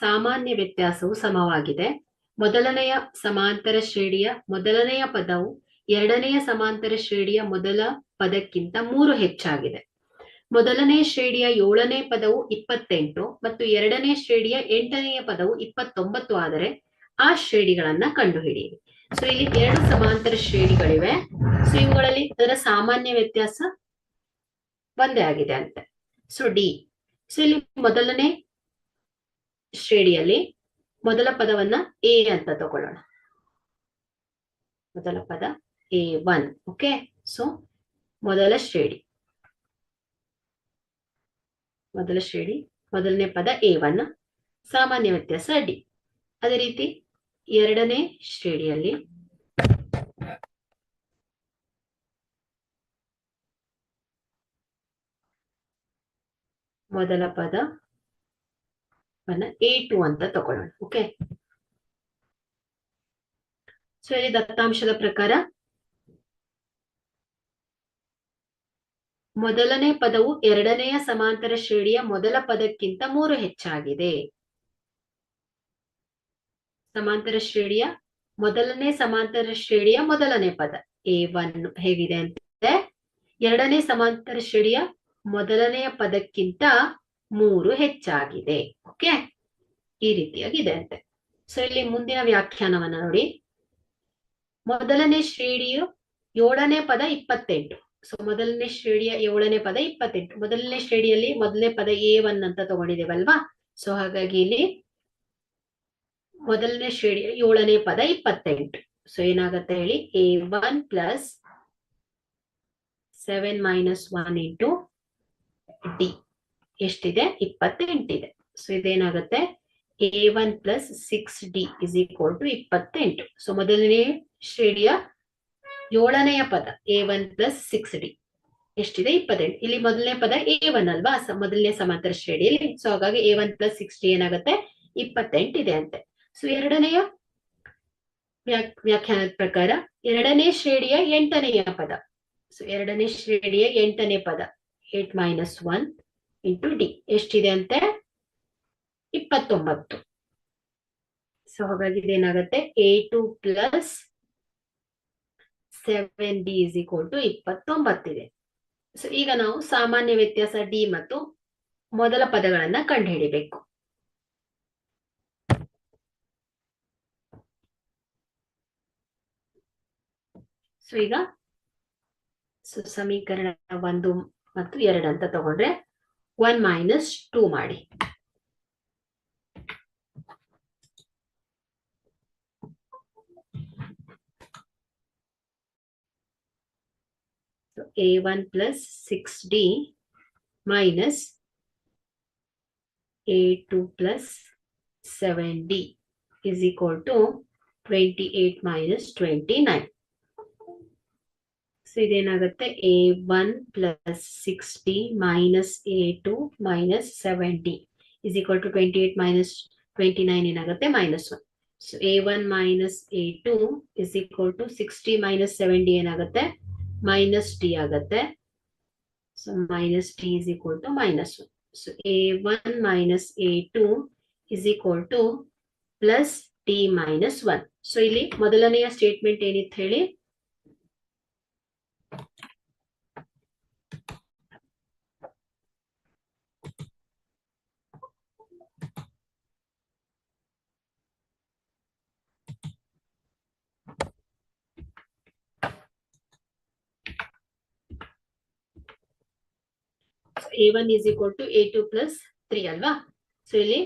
ಸಾಮಾನ್ಯ ವ್ಯತ್ಯಾಸವು ಸಮವಾಗಿದೆ. ಮೊದಲನೆಯ ಸಮಾಂತರ ಶ್ರೇಣಿಯ ಮೊದಲನೆಯ ಪದವು ಎರಡನೆಯ ಸಮಾಂತರ ಶ್ರೇಣಿಯ ಮೊದಲ ಪದಕ್ಕಿಂತ ಮೂರು ಹೆಚ್ಚಾಗಿದೆ. ಮೊದಲನೇ ಶ್ರೇಣಿಯ ಏಳನೇ ಪದವು ಇಪ್ಪತ್ತೆಂಟು ಮತ್ತು ಎರಡನೇ ಶ್ರೇಣಿಯ ಎಂಟನೆಯ ಪದವು ಇಪ್ಪತ್ತೊಂಬತ್ತು ಆದರೆ ಆ ಶ್ರೇಣಿಗಳನ್ನ ಕಂಡುಹಿಡಿಯಿರಿ. ಸೊ ಇಲ್ಲಿ ಎರಡು ಸಮಾಂತರ ಶ್ರೇಣಿಗಳಿವೆ. ಸೊ ಇವುಗಳಲ್ಲಿ ಅದರ ಸಾಮಾನ್ಯ ವ್ಯತ್ಯಾಸ ಒಂದೇ ಆಗಿದೆ ಅಂತೆ. ಸೊ ಡಿ ಸೊ ಇಲ್ಲಿ ಮೊದಲನೇ ಶ್ರೇಣಿಯಲ್ಲಿ ಮೊದಲ ಪದವನ್ನ ಎ ಅಂತ ತಗೊಳ್ಳೋಣ. ಮೊದಲ ಪದ ಎ ಒನ್ ಓಕೆ ಸೊ ಮೊದಲ ಶ್ರೇಣಿ. ಮೊದಲ ಶ್ರೇಣಿ, ಮೊದಲನೇ ಪದ ಎ ಒನ್ ಸಾಮಾನ್ಯ ವ್ಯತ್ಯಾಸ ಡಿ ಅದೇ ರೀತಿ ಎರಡನೇ ಶ್ರೇಣಿಯಲ್ಲಿ ಮೊದಲ ಪದ ಎ ಟು ಅಂತ ತಗೊಳ್ಳೋಣ ಓಕೆ ಸೊ ಇಲ್ಲಿ ದತ್ತಾಂಶದ ಪ್ರಕಾರ ಮೊದಲನೇ ಪದವು ಎರಡನೆಯ ಸಮಾಂತರ ಶ್ರೇಣಿಯ ಮೊದಲ ಪದಕ್ಕಿಂತ ಮೂರು ಹೆಚ್ಚಾಗಿದೆ. ಸಮಾಂತರ ಶ್ರೇಣಿಯ ಮೊದಲನೇ ಸಮಾಂತರ ಶ್ರೇಣಿಯ ಮೊದಲನೇ ಪದ ಎ ಒನ್ ಹೇಗಿದೆ ಅಂತ. ಎರಡನೇ ಸಮಾಂತರ ಶ್ರೇಣಿಯ ಮೊದಲನೆಯ ಪದಕ್ಕಿಂತ ಮೂರು ಹೆಚ್ಚಾಗಿದೆ. ಓಕೆ ಈ ರೀತಿಯಾಗಿದೆ ಅಂತೆ. ಸೊ ಇಲ್ಲಿ ಮುಂದಿನ ವ್ಯಾಖ್ಯಾನವನ್ನ ನೋಡಿ. ಮೊದಲನೇ ಶ್ರೇಣಿಯು ಏಳನೇ ಪದ ಇಪ್ಪತ್ತೆಂಟು. ಸೊ ಮೊದಲನೇ ಶ್ರೇಣಿಯ ಏಳನೇ ಪದ ಇಪ್ಪತ್ತೆಂಟು. ಮೊದಲನೇ ಶ್ರೇಣಿಯಲ್ಲಿ ಮೊದಲನೇ ಪದ ಎ ಒನ್ ಅಂತ ತಗೊಂಡಿದ್ದೇವಲ್ವಾ? ಸೊ ಹಾಗಾಗಿ ಇಲ್ಲಿ ಮೊದಲನೇ ಶ್ರೇಣಿಯ ಏಳನೇ ಪದ ಇಪ್ಪತ್ತೆಂಟು. ಸೊ ಏನಾಗತ್ತೆ ಹೇಳಿ? A one plus seven minus one into d ಎಷ್ಟಿದೆ? ಇಪ್ಪತ್ತೆಂಟಿದೆ. So ಇದೇನಾಗುತ್ತೆ? A one plus six d is equal to ಇಪ್ಪತ್ತೆಂಟು. ಸೊ ಮೊದಲನೇ ಶ್ರೇಣಿಯ ಏಳನೆಯ ಪದ a one plus six d ಎಷ್ಟಿದೆ? ಇಪ್ಪತ್ತೆಂಟು. ಇಲ್ಲಿ ಮೊದಲನೇ ಪದ ಎ ಒನ್ ಅಲ್ವಾ? ಮೊದಲನೇ ಸಮಾಂತರ ಶ್ರೇಣಿಯಲ್ಲಿ. ಸೊ ಹಾಗಾಗಿ a one plus six d ಏನಾಗುತ್ತೆ? ಇಪ್ಪತ್ತೆಂಟು ಇದೆ ಅಂತೆ. ಸೊ ಎರಡನೆಯ ವ್ಯಾಖ್ಯಾನದ ಪ್ರಕಾರ ಎರಡನೇ ಶ್ರೇಣಿಯ ಎಂಟನೆಯ ಪದ. ಸೊ ಎರಡನೇ ಶ್ರೇಣಿಯ ಎಂಟನೇ ಪದ eight minus one into d ಎಷ್ಟಿದೆ ಅಂತೆ? ಇಪ್ಪತ್ತೊಂಬತ್ತು. ಸೊ ಹಾಗಾಗಿ ಇದೇನಾಗುತ್ತೆ? A two plus seven d is equal to ಇಪ್ಪತ್ತೊಂಬತ್ತಿದೆ. So ಈಗ ನಾವು ಸಾಮಾನ್ಯ ವ್ಯತ್ಯಾಸ ಡಿ ಮತ್ತು ಮೊದಲ ಪದಗಳನ್ನ ಕಂಡುಹಿಡಿಬೇಕು. ಸೊ ಈಗ ಸೊ ಸಮೀಕರಣ ಒಂದು ಮತ್ತು ಎರಡು ಅಂತ ತಗೊಂಡ್ರೆ ಒನ್ ಮೈನಸ್ ಟೂ ಮಾಡಿ. A one plus six d minus a two plus seven d is equal to twenty eight minus twenty nine so ಇದೇನಾಗುತ್ತೆ a one plus sixty minus a two minus seventy is equal to twenty eight minus twenty nine ಏನಾಗುತ್ತೆ? Minus one so a one minus a two is equal to sixty minus seventy ಏನಾಗುತ್ತೆ? Minus T ಆಗುತ್ತೆ. So minus t is equal to minus one so a one minus a two is equal to plus t minus one so ಇಲ್ಲಿ ಮೊದಲನೆಯ statement ಏನಿತ್ತು ಹೇಳಿ? A one is equal to a two plus three ಅಲ್ವಾ? So ಇಲ್ಲಿ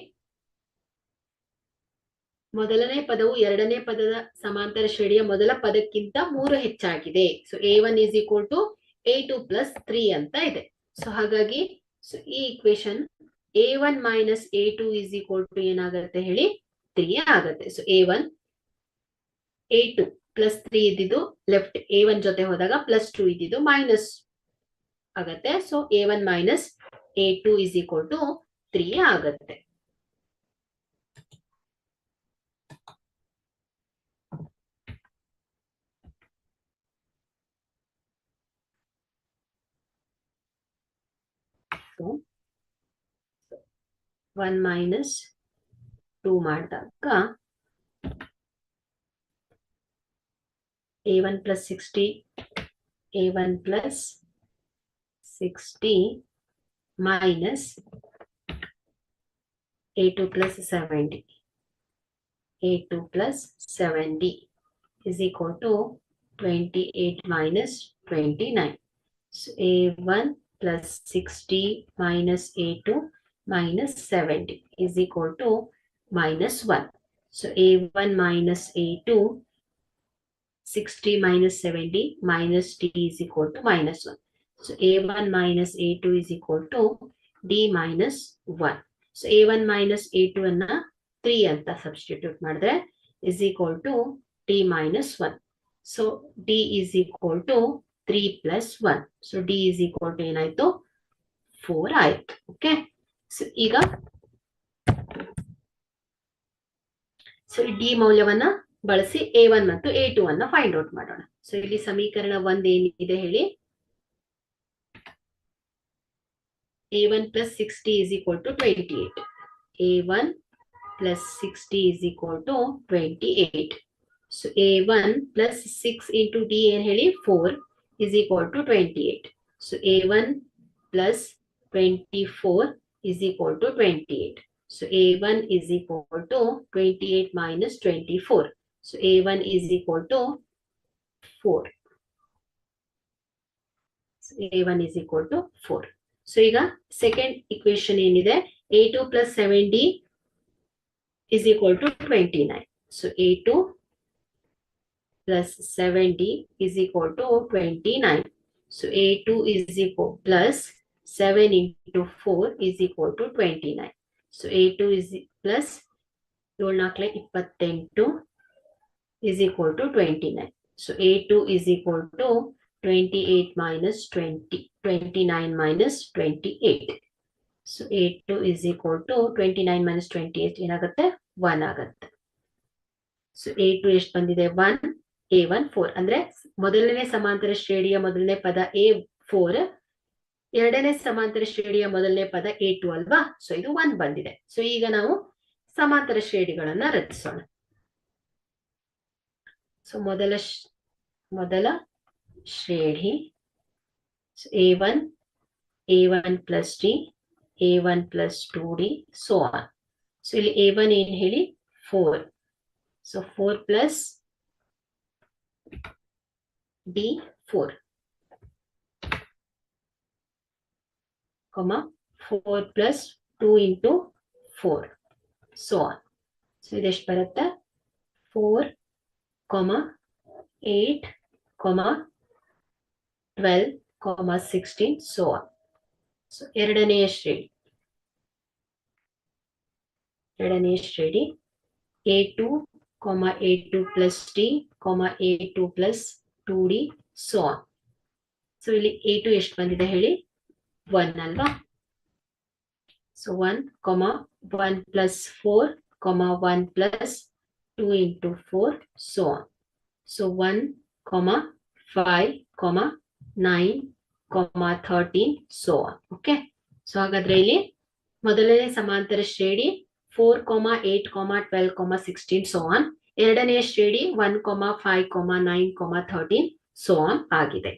ಮೊದಲನೇ ಪದವು ಎರಡನೇ ಪದದ ಸಮಾಂತರ ಶ್ರೇಣಿಯ ಮೊದಲ ಪದಕ್ಕಿಂತ ಮೂರು ಹೆಚ್ಚಾಗಿದೆ. So a one is equal to a two plus three ಅಂತ ಇದೆ. ಸೊ ಹಾಗಾಗಿ ಸೊ ಈ equation a one minus a two is equal to ಏನಾಗುತ್ತೆ ಹೇಳಿ? ತ್ರೀ ಆಗುತ್ತೆ. So a one a two plus three ಇದ್ದಿದ್ದು ಲೆಫ್ಟ್ ಎ ಒನ್ ಜೊತೆ ಹೋದಾಗ ಪ್ಲಸ್ ಟು ಇದ್ದಿದ್ದು ಮೈನಸ್ ಆಗತ್ತೆ. So a one minus a two is equal to three ಆಗತ್ತೆ. So, 1 minus two ಮಾಡಿದಾಗ a one plus sixty a one plus 60 minus a2 plus 70. a2 plus 70 is equal to 28 minus 29. So a1 plus 60 minus a2 minus 70 is equal to minus 1. So a1 minus a2, 60 minus 70 minus t is equal to minus 1. So A1 minus A2 is equal to D minus 1. So A1 minus A2 ಅನ್ನ 3 ಅಂತ substitute ಮಾಡಿದ್ರೆ equal to d minus 1. So d is equal to 3 plus 1. So d is equal to ಏನಾಯ್ತು 4 ಆಯ್ತು okay so ಈಗ so D ಮೌಲ್ಯವನ್ನ ಬಳಸಿ A one ಮತ್ತು A two ಅನ್ನ ಫೈಂಡ್ ಔಟ್ ಮಾಡೋಣ ಸೊ ಇಲ್ಲಿ ಸಮೀಕರಣ ಒಂದ್ ಏನಿದೆ ಹೇಳಿ a1 plus 60 is equal to 28. a1 plus 60 is equal to 28. So a1 plus 6 into d and heli 4 is equal to 28. So a1 plus 24 is equal to 28. So a1 is equal to 28 minus 24. So a1 is equal to 4. So a1 is equal to 4. So ಈಗ second equation ಏನಿದೆ A2 plus 7D is equal to 29. So A2 plus 7d is equal to 29. So A2 is equal plus 7 into 4 is equal to 29. So A2 is plus 7 is equal to 29. So A2 is equal to 28 minus 20, 29 minus 28. So A2 is equal to 29 minus 28 ಏನಾಗುತ್ತೆ? 1 ಆಗುತ್ತೆ. So A2 ಎಷ್ಟು ಬಂದಿದೆ? 1 A one four ಅಂದ್ರೆ ಮೊದಲನೇ ಸಮಾಂತರ ಶ್ರೇಣಿಯ ಮೊದಲನೇ ಪದ ಎ ಫೋರ್ ಎರಡನೇ ಸಮಾಂತರ ಶ್ರೇಣಿಯ ಮೊದಲನೇ ಪದ ಎ ಟು ಅಲ್ವಾ? ಸೊ ಇದು ಒನ್ ಬಂದಿದೆ. ಸೊ ಈಗ ನಾವು ಸಮಾಂತರ ಶ್ರೇಣಿಗಳನ್ನ ರಚಿಸೋಣ. ಸೊ ಮೊದಲ ಮೊದಲ ಶ್ರೇಣಿ a one a one plus d a one plus two d so on so ಇಲ್ಲಿ ಎ ಒನ್ ಏನ್ ಹೇಳಿ? Four so four plus D4, comma 4 plus 2 into 4, so on. So ಇದೆಷ್ಟು ಬರುತ್ತೆ? 4, comma 8, comma 12, comma 16, so so ಎರಡನೆಯ ಶ್ರೇಣಿ. ಎರಡನೆಯ ಶ್ರೇಣಿ A2, comma A2 plus D, comma A2 plus 2D, so on. So ಇಲ್ಲಿ ಎ ಟು ಎಷ್ಟು ಬಂದಿದೆ ಹೇಳಿ? ಒನ್ ಅಲ್ವಾ? So one comma one plus four comma one plus two into four so on so one comma five comma nine comma thirteen so okay so ಹಾಗಾದ್ರೆ ಇಲ್ಲಿ ಮೊದಲನೇ ಸಮಾಂತರ ಶ್ರೇಣಿ four comma eight comma twelve comma sixteen so on ಎರಡನೇ ಶ್ರೇಣಿ one comma five comma nine comma thirteen so on ಆಗಿದೆ.